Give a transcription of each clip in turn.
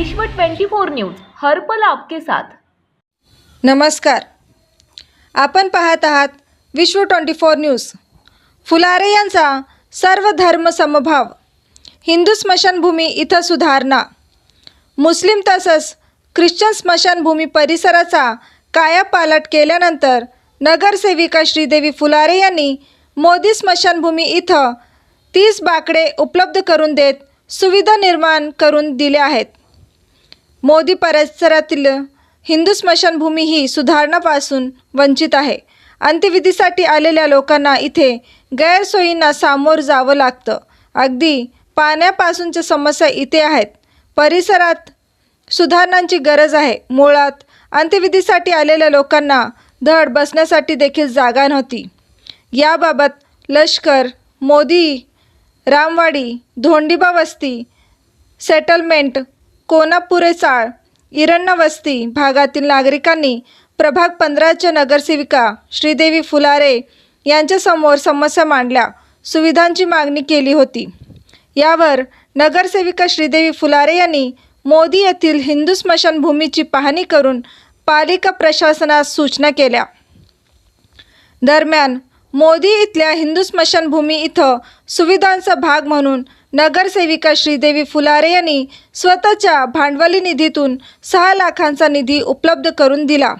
विश्व 24 न्यूज हर्पल आपके साथ. नमस्कार. आपण पाहत आहात विश्व ट्वेंटी फोर न्यूज. फुलारे यांचा सर्व धर्म समभाव हिंदू स्मशानभूमी इथं सुधारणा मुस्लिम तसंच ख्रिश्चन स्मशानभूमी परिसराचा कायापालट केल्यानंतर नगरसेविका श्रीदेवी फुलारे यांनी मोदी स्मशानभूमी इथं तीस बाकडे उपलब्ध करून देत सुविधा निर्माण करून दिल्या आहेत. मोदी परिसरातील हिंदू स्मशानभूमी ही सुधारणापासून वंचित आहे. अंत्यविधीसाठी आलेल्या लोकांना इथे गैरसोयींना सामोरं जावं लागतं. अगदी पाण्यापासूनच्या समस्या इथे आहेत. परिसरात सुधारणांची गरज आहे. मुळात अंत्यविधीसाठी आलेल्या लोकांना धड बसण्यासाठी देखील जागा नव्हती. याबाबत लष्कर मोदी रामवाडी धोंडिबा वस्ती सेटलमेंट कोनापुरे चाळ इरण्णवस्ती भागातील नागरिकांनी प्रभाग पंधराच्या नगरसेविका श्रीदेवी फुलारे यांच्यासमोर समस्या मांडल्या. सुविधांची मागणी केली होती. यावर नगरसेविका श्रीदेवी फुलारे यांनी मोदी येथील हिंदू स्मशानभूमीची पाहणी करून पालिका प्रशासनास सूचना केल्या. दरम्यान मोदी इथल्या हिंदू स्मशानभूमी इथं सुविधांचा भाग म्हणून नगरसेविका श्रीदेवी फुलारे यांनी स्वतःच्या भांडवली निधीतून सहा लाखांचा निधी उपलब्ध करून दिला.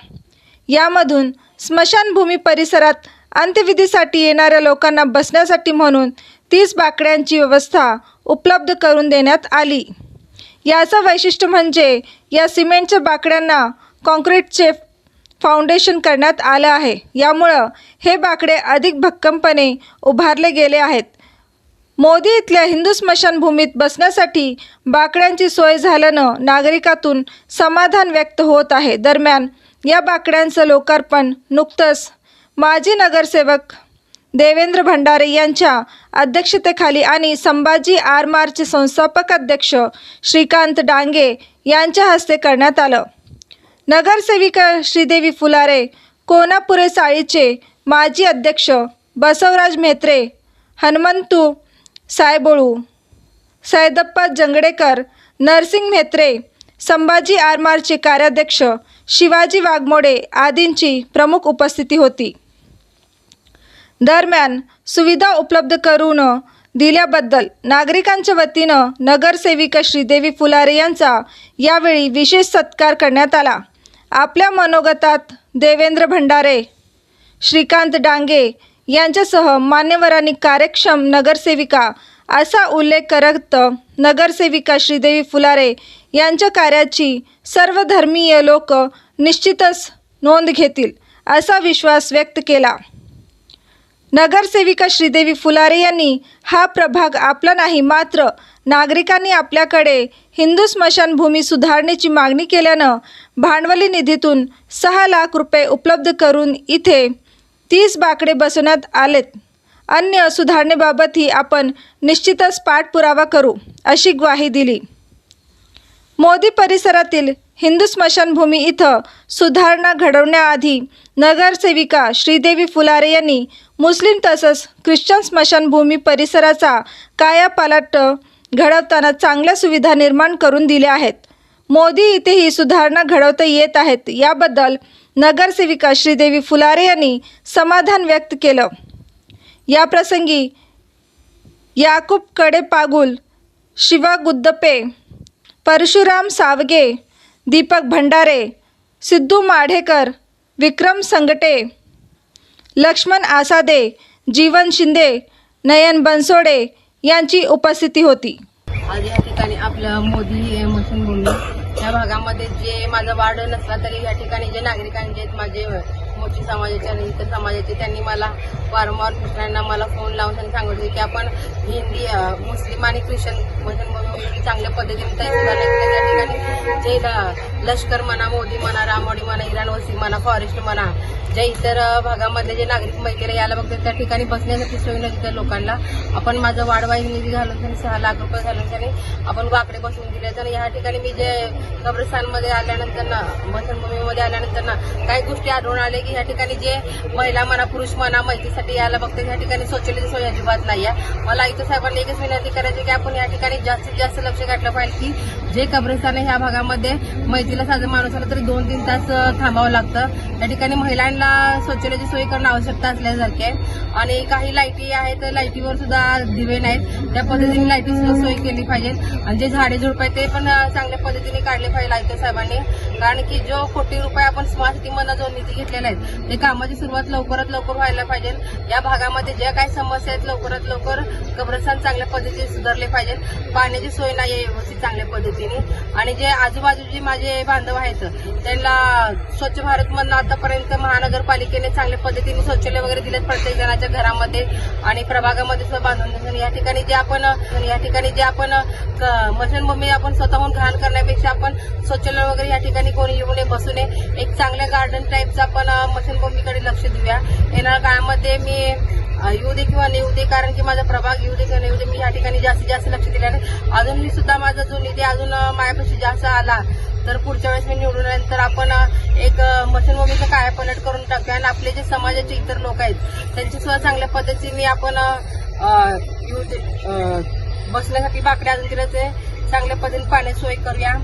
यामधून स्मशानभूमी परिसरात अंत्यविधीसाठी येणाऱ्या लोकांना बसण्यासाठी म्हणून तीस बाकड्यांची व्यवस्था उपलब्ध करून देण्यात आली. याचं वैशिष्ट्य म्हणजे या सिमेंटच्या बाकड्यांना कॉन्क्रीटचे फाउंडेशन करण्यात आलं आहे. यामुळं हे बाकडे अधिक भक्कमपणे उभारले गेले आहेत. मोदी इथल्या हिंदू स्मशानभूमीत बसण्यासाठी बाकड्यांची सोय झाल्यानं नागरिकातून समाधान व्यक्त होत आहे. दरम्यान या बाकड्यांचं लोकार्पण नुकतंच माजी नगरसेवक देवेंद्र भंडारे यांच्या अध्यक्षतेखाली आणि संभाजी आरमारचे संस्थापक अध्यक्ष श्रीकांत डांगे यांच्या हस्ते करण्यात आलं. नगरसेविका श्रीदेवी फुलारे कोनापुरे चाळीचे माजी अध्यक्ष बसवराज म्हेत्रे हनुमंतू सायबोळू सैदप्पा जंगडेकर नरसिंग म्हेत्रे संभाजी आरमारचे कार्याध्यक्ष शिवाजी वाघमोडे आदींची प्रमुख उपस्थिती होती. दरम्यान सुविधा उपलब्ध करून दिल्याबद्दल नागरिकांच्या वतीनं नगरसेविका श्रीदेवी फुलारे यांचा यावेळी विशेष सत्कार करण्यात आला. आपल्या मनोगतात देवेंद्र भंडारे श्रीकांत डांगे यांच्यासह मान्यवरांनी कार्यक्षम नगरसेविका असा उल्लेख करत नगरसेविका श्रीदेवी फुलारे यांच्या कार्याची सर्व धर्मीय लोक निश्चितच नोंद घेतील असा विश्वास व्यक्त केला. नगरसेविका श्रीदेवी फुलारे यांनी हा प्रभाग आपला नाही मात्र नागरिकांनी आपल्याकडे हिंदू स्मशानभूमी सुधारणेची मागणी केल्यानं भांडवली निधीतून सहा लाख रुपये उपलब्ध करून इथे तीस बाकडे बसवण्यात आलेत. अन्य सुधारणेबाबतही आपण निश्चितच पाठपुरावा करू अशी ग्वाही दिली. मोदी परिसरातील हिंदू स्मशानभूमी इथं सुधारणा घडवण्याआधी नगरसेविका श्रीदेवी फुलारे यांनी मुस्लिम तसंच ख्रिश्चन स्मशानभूमी परिसराचा कायापालट घडवताना चांगल्या सुविधा निर्माण करून दिल्या आहेत. मोदी इथेही सुधारणा घडवता येत आहेत याबद्दल नगरसेविका श्रीदेवी फुलारे यांनी समाधान व्यक्त केलं. याप्रसंगी याकूबकडे पागुल शिवा गुद्दपे परशुराम सावगे दीपक भंडारे सिद्धू माढेकर विक्रम संगटे लक्ष्मण आसादे जीवन शिंदे नयन बनसोडे यांची उपस्थिती होती. आज या ठिकाणी आपलं मोदी मशीनभूमी या भागामध्ये जे माझा वार्ड नसला तरी या ठिकाणी जे नागरिकांचे आहेत माझे मोठी समाजाचे आणि इतर समाजाचे त्यांनी मला वारंवार कृष्णांना मला फोन लावून त्यांनी सांगितले की आपण हिंदी मुस्लिम आणि ख्रिश्चन म्हणून चांगल्या पद्धतीने तयार सुधारणा त्या ठिकाणी जे ल- लष्कर म्हणा मोदी म्हणा रामोडी म्हणा इराण वसी म्हणा फॉरेस्ट म्हणा ज्या इतर भागामध्ये जे नागरिक महिलेला यायला बघतात त्या ठिकाणी बसण्यासाठी सोय नव्हती त्या लोकांना. आपण माझं वाढवाई निधी घालून त्यांनी सहा लाख रुपये घालून त्यांनी आपण वाकडे बसवून दिले. तर या ठिकाणी मी जे कब्रस्तानमध्ये आल्यानंतर ना मसनभूमीमध्ये आल्यानंतर ना काही गोष्टी आढळून आले की या ठिकाणी जे महिला म्हणा पुरुष म्हणा माहितीसाठी यायला बघतात या ठिकाणी शौचालयाची सोय अजिबात नाही आहे मला इथं साहेबांनी एकच विनंती करायची की आपण या ठिकाणी जास्तीत जास्त लक्ष घातलं पाहिजे की जे कब्रस्थान आहे ह्या भागामध्ये मैत्रीला साधं माणूस आला तरी दोन तीन तास थांबावं लागतं. या ठिकाणी महिलांना शौचालयाची सोय करणं आवश्यकता असल्यासारखी आहे. आणि काही लाईटी आहेत लाईटीवर सुद्धा दिवे नाहीत. त्या पद्धतीने लाईटी सुद्धा सोय केली पाहिजे. आणि जे झाडे झुडप आहेत ते पण चांगल्या पद्धतीने काढले पाहिजे आयकर साहेबांनी कारण की जो कोटी रुपये आपण स्मार्ट सिटीमधनं जो निधी घेतलेला आहे ते कामाची सुरुवात लवकरात लवकर व्हायला पाहिजे. या भागामध्ये ज्या काही समस्या आहेत लवकरात लवकर कब्रस्थान चांगल्या पद्धतीने सुधारले पाहिजे. पाण्याची सोय नाही आहे व्यवस्थित चांगल्या पद्धतीने. आणि जे आजूबाजूचे माझे बांधव आहेत त्यांना स्वच्छ भारत मधनं आतापर्यंत महानगरपालिकेने चांगल्या पद्धतीने शौचालय वगैरे दिलेत प्रत्येक जणाच्या घरामध्ये आणि प्रभागामध्ये सुद्धा बांधून या ठिकाणी जे आपण या ठिकाणी जे आपण क- मशनभूमी आपण स्वतःहून घाण करण्यापेक्षा आपण शौचालय वगैरे या ठिकाणी कोणी येऊ नये बसू नये एक चांगल्या गार्डन टाईपचं आपण अ, मशनभूमीकडे लक्ष देऊया. येणाऱ्या काळामध्ये मी येऊ दे किंवा नेऊ दे कारण की माझा प्रभाग येऊ दे किंवा नेऊ दे मी या ठिकाणी जास्तीत जास्त लक्ष दिल्याने अजूनही सुद्धा माझा जो निधी अजून अ, माझ्यापाशी जास्त आला तर पुढच्या वेळेस मी निवडून आल्यानंतर आपण एक एक अ, काय कायापलट करून टाकूया आणि आपले जे समाजाचे इतर लोक आहेत त्यांची सुद्धा चांगल्या पद्धतीने आपण अ, बसण्यासाठी बाकड्या अजून तिला ते चांगल्या पद्धतीने पाण्याची सोय करूया.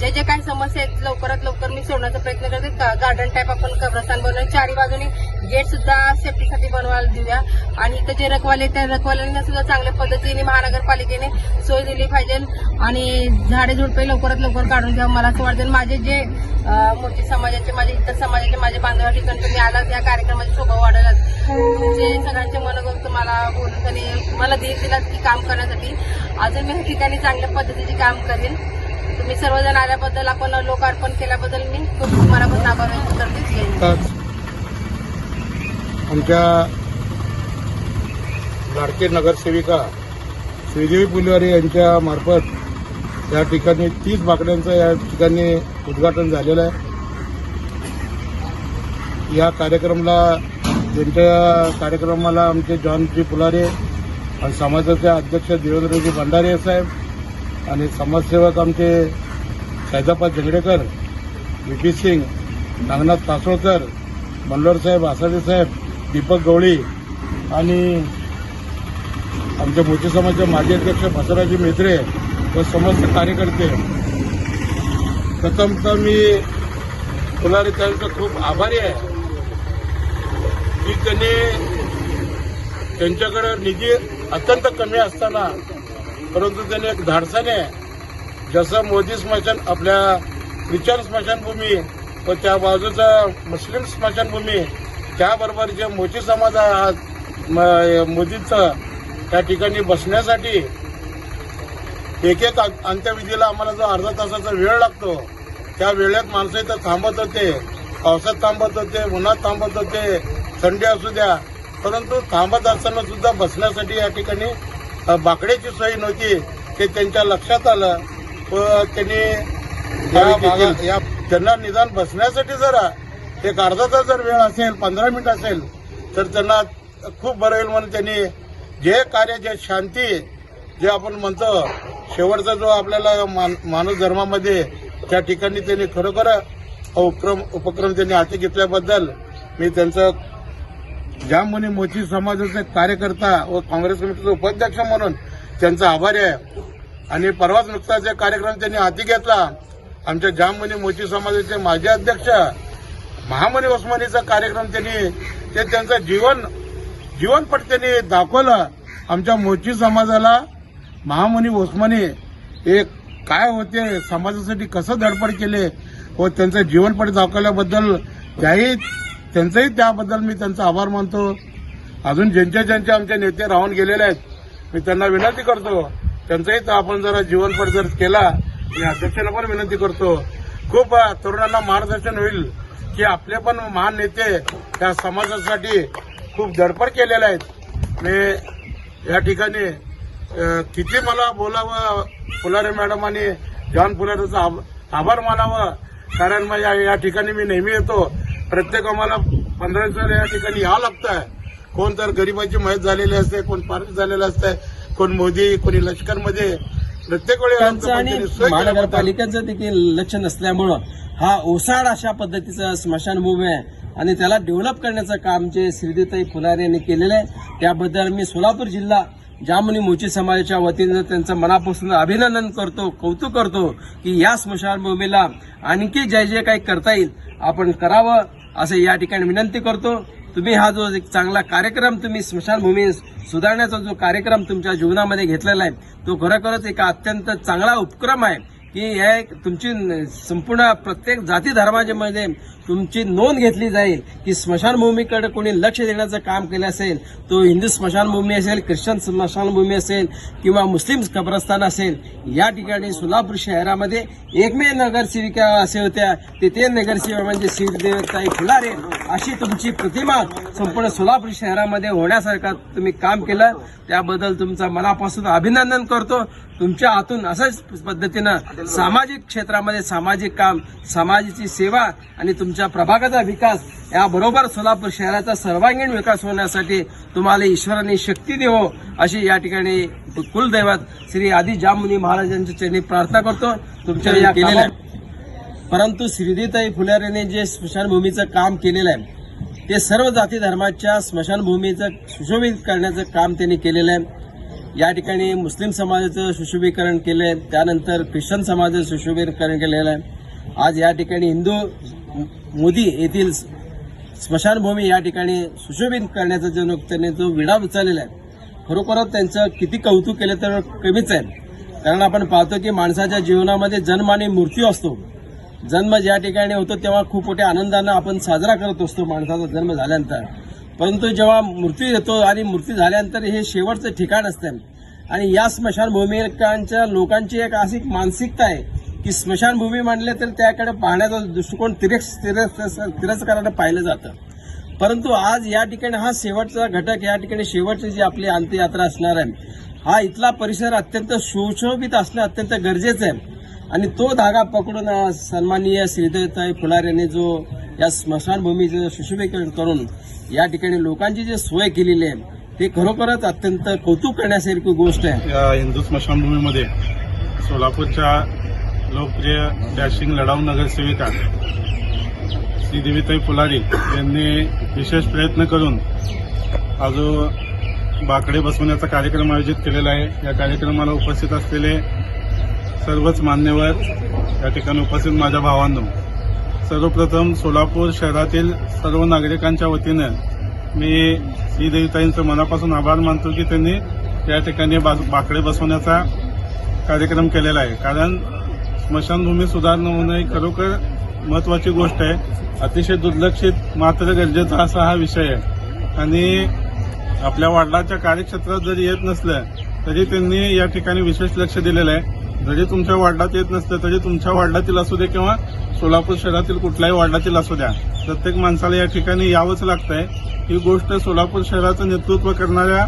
जे जे काही समस्या आहेत लवकरात लवकर मी सोडण्याचा प्रयत्न करते. गार्डन टाईप आपण कब्रस्थान बनवूया. चारी बाजूने गेट सुद्धा सेफ्टीसाठी बनवायला देऊया. आणि इथं जे रखवाले त्या रखवाल्यांना सुद्धा चांगल्या पद्धतीने महानगरपालिकेने सोय दिली पाहिजे. आणि झाडे झुडपे लवकरात लवकर काढून घ्या मला असं वाटतं. माझे जे मोठे समाजाचे माझे इतर समाजाचे माझे बांधव ठिकाण तुम्ही आलात या कार्यक्रमाची शोभा वाढवलात. तुमचे सगळ्यांचे मनोगत मला बोलून त्यांनी मला धीर दिलात की काम करण्यासाठी. अजून मी ह्या ठिकाणी चांगल्या पद्धतीचे काम करेन. तुम्ही सर्वजण आल्याबद्दल आपण लोकार्पण केल्याबद्दल मी खूप मनापासून आभार व्यक्त करते. आमच्या लाडके नगरसेविका श्रीदेवी पुलवारे यांच्या मार्फत या ठिकाणी तीस बाकड्यांचं या ठिकाणी उद्घाटन झालेलं आहे. या कार्यक्रमाला त्यांच्या कार्यक्रमाला आमचे जॉनजी पुलारे आणि समाजाचे अध्यक्ष देवेंद्रजी भंडारे साहेब आणि समाजसेवक आमचे सैदापा झगडेकर व्ही सिंग नागनाथ तासोळकर मनोहर साहेब आसाडे साहेब दीपक गवळी आणि आमच्या मोठी समाजाचे माजी अध्यक्ष बसवराजी मेत्रे व समस्त कार्यकर्ते. प्रथमतः मी फुलारे त्यांचा खूप आभारी आहे की त्यांनी त्यांच्याकडे निधी अत्यंत कमी असताना परंतु त्यांनी एक धाडसाने जसं मोदी स्मशान आपल्या ख्रिश्चन स्मशानभूमी व त्या बाजूचा मुस्लिम स्मशानभूमी त्याबरोबर जे मोची समाज हा मोदींचं त्या ठिकाणी बसण्यासाठी एक एक अंत्यविधीला आम्हाला जो अर्धा तासाचा वेळ लागतो त्या वेळेत माणसं इथं थांबत होते पावसात थांबत होते उन्हात थांबत होते थंडी असू द्या. परंतु थांबत असताना सुद्धा बसण्यासाठी या ठिकाणी बाकड्याची सोय नव्हती ते त्यांच्या लक्षात आलं. व त्यांनी या त्यांना निदान बसण्यासाठी जरा एक अर्धाचा जर वेळ असेल पंधरा मिनिट असेल तर त्यांना खूप बरं होईल म्हणून त्यांनी जे कार्य जे शांती जे आपण म्हणतो शेवटचा जो आपल्याला मान- मानव धर्मामध्ये त्या ठिकाणी त्यांनी खरोखर उपक्रम उपक्रम त्यांनी हाती घेतल्याबद्दल मी त्यांचं जाममुनी मोची समाजाचे कार्यकर्ता व काँग्रेस कमिटीचे उपाध्यक्ष म्हणून त्यांचा आभारी आहे. आणि परवाच नुकताच जे कार्यक्रम त्यांनी हाती घेतला. आमच्या जाममुनी मोची समाजाचे माजी अध्यक्ष महामनी उस्मानीचा कार्यक्रम त्यांनी ते त्यांचं जीवन जीवनपट त्यांनी दाखवलं. आमच्या मोची समाजाला महामुनी उस्मानी हे काय होते समाजासाठी कसं धडपड केले व त्यांचं जीवनपट दाखवल्याबद्दल त्याही त्यांचंही त्याबद्दल मी त्यांचा आभार मानतो. अजून ज्यांच्या ज्यांच्या आमचे नेते राहून गेलेले आहेत मी त्यांना विनंती करतो. त्यांचंही तर आपण जरा जीवनपट जर केला मी अध्यक्षांना पण विनंती करतो. खूप तरुणांना मार्गदर्शन होईल. की आपले पण महान नेते त्या समाजासाठी खूप धडपड केलेले आहेत. मी या ठिकाणी किती मला बोलावं फुलारे मॅडम आणि जॉन फुलारेचा आभ- आभार मानावं. कारण मग या या ठिकाणी मी नेहमी येतो. प्रत्येक आम्हाला पंधरा दिवसाला या ठिकाणी यावं लागतं कोण तर गरिबाची मयत झालेली असते कोण पारित झालेलं असतंय कोण मोदी कोणी लष्करमध्ये. प्रत्येक आणि महानगरपालिकेचं देखील लक्ष नसल्यामुळं हा ओसाड अशा पद्धतीचा स्मशानभूमी आहे. आणि त्याला डेव्हलप करण्याचं काम जे श्रीदेताई फुलारे यांनी केलेलं आहे त्याबद्दल मी सोलापूर जिल्हा जामुनी मोची समाजाच्या वतीनं त्यांचं मनापासून अभिनंदन करतो कौतुक करतो की या स्मशानभूमीला आणखी जे जे काही करता येईल. आपण करावं असं या ठिकाणी विनंती करतो. तुम्ही हा जो एक चांगला कार्यक्रम तुम्ही स्मशानभूमी सुधारण्याचा जो कार्यक्रम तुमच्या जीवनामध्ये घेतलेला आहे तो खरोखरच एक अत्यंत चांगला उपक्रम आहे की हे तुमची संपूर्ण प्रत्येक जाती धर्माच्या मध्ये तुमची नोंद घेतली जाईल की स्मशानभूमीकडे कोणी लक्ष देण्याचं काम केलं असेल तो हिंदू स्मशानभूमी असेल ख्रिश्चन स्मशानभूमी असेल किंवा मुस्लिम कब्रस्तान असेल या ठिकाणी सोलापूर शहरामध्ये एकमेव नगरसेविका असे होत्या. तिथे नगरसेविका म्हणजे शिवदेवताई फुलारे अशी तुमची प्रतिमा संपूर्ण सोलापूर शहरामध्ये होण्यासारखं तुम्ही काम केलं. त्याबद्दल तुमचं मनापासून अभिनंदन करतो. तुमच्या हातून अशाच पद्धतीनं सामाजिक क्षेत्रामध्ये सामाजिक काम समाजाची सेवा आणि तुमची तुमच्या प्रभागाचा विकास याबरोबर सोलापूर शहराचा सर्वांगीण विकास होण्यासाठी तुम्हाला ईश्वराने शक्ती देवो अशी या ठिकाणी कुलदैवत श्री आदी जामुनी महाराजांच्या चरणी प्रार्थना करतो. तुमच्या या केलेल्या परंतु श्रीदेताई फुलारेने जे स्मशानभूमीचं काम केलेलं आहे ते सर्व जाती धर्माच्या स्मशानभूमीचं सुशोभित करण्याचं काम त्यांनी केलेलं आहे. या ठिकाणी मुस्लिम समाजाचं सुशोभीकरण केलं आहे त्यानंतर ख्रिश्चन समाजाचं सुशोभीकरण केलेलं आहे. आज या ठिकाणी हिंदू मोदी येथील स्मशानभूमी या ठिकाणी सुशोभित करण्याचा जो त्यांनी जो विडा उचललेला आहे खरोखरच त्यांचं किती कौतुक केलं तर कमीच आहे. कारण आपण पाहतो की माणसाच्या जीवनामध्ये जन्म आणि मृत्यू असतो. जन्म ज्या ठिकाणी होतो तेव्हा खूप मोठ्या आनंदानं आपण साजरा करत असतो माणसाचा जन्म झाल्यानंतर. परंतु जेव्हा मृत्यू येतो आणि मृत्यू झाल्यानंतर हे शेवटचं ठिकाण असतं. आणि या स्मशानभूमिकांच्या लोकांची एक अशी मानसिकता आहे की स्मशानभूमी म्हणले तर त्याकडे पाहण्याचा दृष्टिकोन तिरस तिरस तिरस्कारानं पाहिलं जातं. परंतु आज या ठिकाणी हा शेवटचा घटक या ठिकाणी शेवटची जी आपली अंत्ययात्रा असणार आहे हा इथला परिसर अत्यंत सुशोभित असणं अत्यंत गरजेचं आहे. आणि तो धागा पकडून सन्माननीय श्रीदेवताई फुलार यांनी जो या स्मशानभूमीचं सुशोभीकरण करून या ठिकाणी लोकांची जी सोय केलेली आहे ते खरोखरच अत्यंत कौतुक करण्यासारखी गोष्ट आहे. या हिंदू स्मशानभूमीमध्ये सोलापूरच्या लोकप्रिय डॅशिंग लढाऊ नगरसेविका श्रीदेवीताई फुलारी यांनी विशेष प्रयत्न करून हा जो बाकडे बसवण्याचा कार्यक्रम आयोजित केलेला आहे या कार्यक्रमाला उपस्थित असलेले सर्वच मान्यवर या ठिकाणी उपस्थित माझ्या भावांनो. सर्वप्रथम सोलापूर शहरातील सर्व नागरिकांच्या वतीनं मी श्रीदेवीताईंचं मनापासून आभार मानतो की त्यांनी या ठिकाणी बाकडे बसवण्याचा कार्यक्रम केलेला आहे. कारण स्मशानभूमी सुधारणं होणं ही खरोखर महत्वाची गोष्ट आहे. अतिशय दुर्लक्षित मात्र गरजेचा असा हा विषय आहे. आणि आपल्या वडिलाच्या कार्यक्षेत्रात जरी येत नसलं तरी त्यांनी या ठिकाणी विशेष लक्ष दिलेलं आहे. जरी तुमच्या वार्डात येत नसलं तरी तुमच्या वार्डातील असू दे किंवा सोलापूर शहरातील कुठल्याही वार्डातील असू द्या प्रत्येक माणसाला या ठिकाणी यावंच लागतंय. ही गोष्ट सोलापूर शहराचं नेतृत्व करणाऱ्या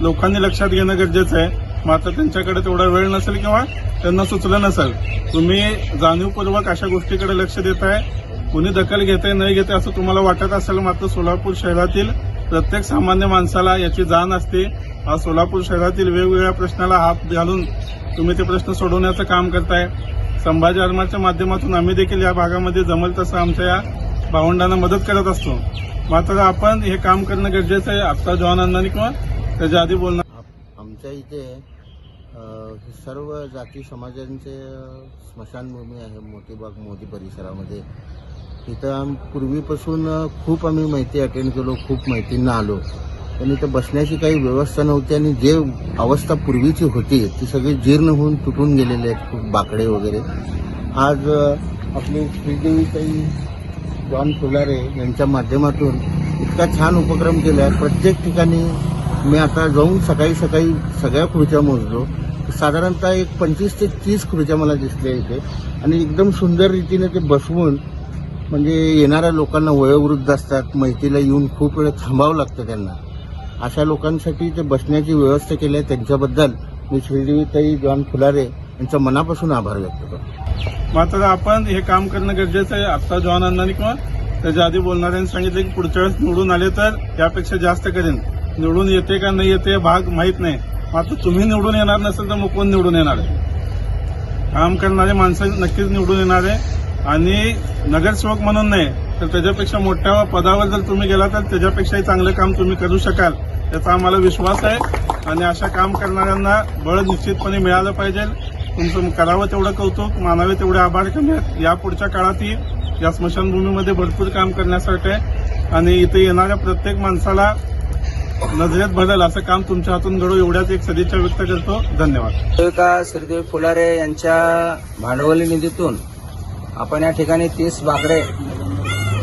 लोकांनी लक्षात घेणं गरजेचं आहे. मात्र त्यांच्याकडे तेवढा वेळ नसेल किंवा त्यांना सुचलं नसेल. तुम्ही जाणीवपूर्वक अशा गोष्टीकडे लक्ष देत आहे कुणी दखल घेते नाही घेते असं तुम्हाला वाटत असेल मात्र सोलापूर शहरातील प्रत्येक सामान्य माणसाला याची जाण असते. आज सोलापूर शहरातील वेगवेगळ्या प्रश्नाला हात घालून तुम्ही ते प्रश्न सोडवण्याचं काम करताय. संभाजी आर्माच्या माध्यमातून आम्ही देखील या भागामध्ये जमल तसं आमच्या या भावंडांना मदत करत असतो. मात्र आपण हे काम करणं गरजेचं आहे. आत्ता जॉन अण्णांनी किंवा त्याच्या आधी बोलणं आमच्या इथे हे सर्व जाती समाजांचे स्मशानभूमी आहे मोतीबाग मोदी परिसरामध्ये. इथं आम पूर्वीपासून खूप आम्ही माहिती अटेंड केलो खूप माहितींना आलो. पण इथं बसण्याची काही व्यवस्था नव्हती आणि जे अवस्था पूर्वीची होती ती सगळी जीर्ण होऊन तुटून गेलेले आहेत खूप बाकडे वगैरे. आज आपली आपली श्रीदेवीताई जॉन फुलारे यांच्या माध्यमातून इतका छान उपक्रम केला आहे प्रत्येक ठिकाणी मी आता जाऊन सकाळी सकाळी सगळ्या खुर्च्या मोजलो. साधारणतः एक पंचवीस ते तीस खुर्च्या मला दिसल्या इथे. आणि एकदम सुंदर रीतीने ते बसवून म्हणजे येणाऱ्या लोकांना वयोवृद्ध असतात माहितीला येऊन खूप वेळ थांबावं लागतं त्यांना. अशा लोकांसाठी ते बसण्याची व्यवस्था केली आहे. त्यांच्याबद्दल मी श्रीदेवीताई जॉन फुलारे यांचा मनापासून आभार व्यक्त करतो. मात्र आपण हे काम करणं गरजेचं आहे. आत्ता जॉन अण्णांनी किंवा त्याच्या आधी बोलणाऱ्यांनी सांगितलं की पुढच्या वेळेस निवडून आले तर यापेक्षा जास्त करेन. निवडून येते का नाही येते भाग माहीत नाही. मात्र तुम्ही निवडून येणार नसेल तर मग कोण निवडून येणार आहे? काम करणारे माणसं नक्कीच निवडून येणार आहे. आणि नगरसेवक म्हणून नाही तर त्याच्यापेक्षा मोठ्या पदावर जर तुम्ही गेला तर त्याच्यापेक्षाही चांगलं काम तुम्ही करू शकाल. याचा आम्हाला विश्वास आहे. आणि अशा काम करणाऱ्यांना बळ निश्चितपणे मिळालं पाहिजे. तुमचं करावं तेवढं कौतुक मानावे तेवढे आभार करण्यात या पुढच्या काळातही या स्मशानभूमीमध्ये भरपूर काम करण्यासाठी आहे. आणि इथे येणाऱ्या प्रत्येक माणसाला नजरेत बदल असं काम तुमच्या हातून घडू एवढ्याच एक सदिच्छा व्यक्त करतो. धन्यवाद. का श्रीदेवी फुलारे यांच्या भांडवली निधीतून आपण या ठिकाणी तीस बाकडे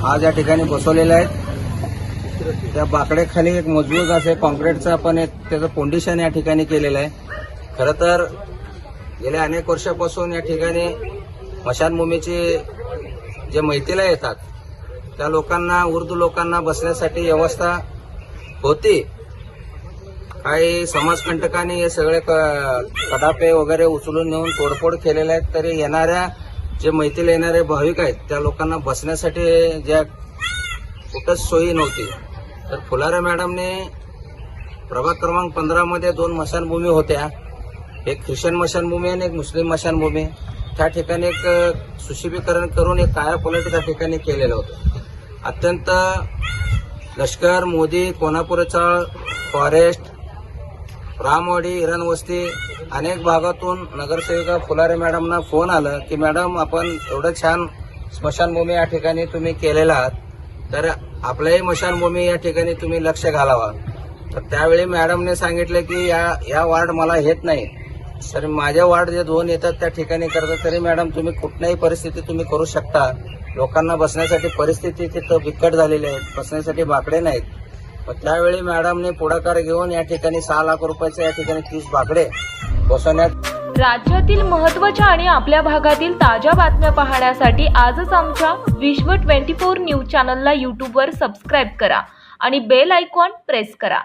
आज या ठिकाणी बसवलेले आहेत. त्या बाकडेखाली एक मजबूत असे कॉन्क्रीटचं आपण एक त्याचं फाउंडेशन या ठिकाणी केलेलं आहे. खरं तर गेल्या अनेक वर्षापासून या ठिकाणी स्मशानभूमीचे जे मैतीला येतात त्या लोकांना उर्दू लोकांना बसण्यासाठी व्यवस्था होती. काही समाजकंटकांनी हे सगळे क- कडापे वगैरे उचलून नेऊन तोडफोड केलेले आहेत तरी येणाऱ्या जे मैत्रीला येणारे भाविक आहेत त्या लोकांना बसण्यासाठी ज्या कुठंच सोयी नव्हती. तर फुलारे मॅडमने प्रभाग क्रमांक पंधरामध्ये दोन मशानभूमी होत्या. एक ख्रिश्चन मशानभूमी आणि एक मुस्लिम मशानभूमी. त्या ठिकाणी एक अ, सुशोभीकरण करून एक काया पलट त्या ठिकाणी केलेलं होतं. अत्यंत लष्कर मोदी कोल्हापूरचा फॉरेस्ट रामवाडी हिरणवस्ती अनेक भागातून नगरसेविका फुलारे मॅडमना फोन आला की मॅडम आपण एवढं छान स्मशानभूमी या ठिकाणी तुम्ही केलेला आहात तर आपल्याही स्मशानभूमी या ठिकाणी तुम्ही लक्ष घालावा. तर त्यावेळी मॅडमने सांगितलं की या या वार्ड मला येत नाही. तर माझ्या वार्ड जे दोन येतात त्या ठिकाणी करतात तरी मॅडम तुम्ही कुठल्याही परिस्थिती तुम्ही करू शकता. लोकांना बसण्यासाठी परिस्थिती तिथं बिकट झालेली आहे. बसण्यासाठी बाकडे नाहीत. मग त्यावेळी मॅडमने पुढाकार घेऊन या ठिकाणी सहा लाख रुपयाचे या ठिकाणी तीस बाकडे बसवण्यात राज्यातील महत्त्वाच्या आणि आपल्या भागातील ताज्या बातम्या पाहण्यासाठी आजच आमच्या विश्व 24 न्यूज चॅनलला यूट्यूबवर सबस्क्राईब करा आणि बेल आयकॉन प्रेस करा.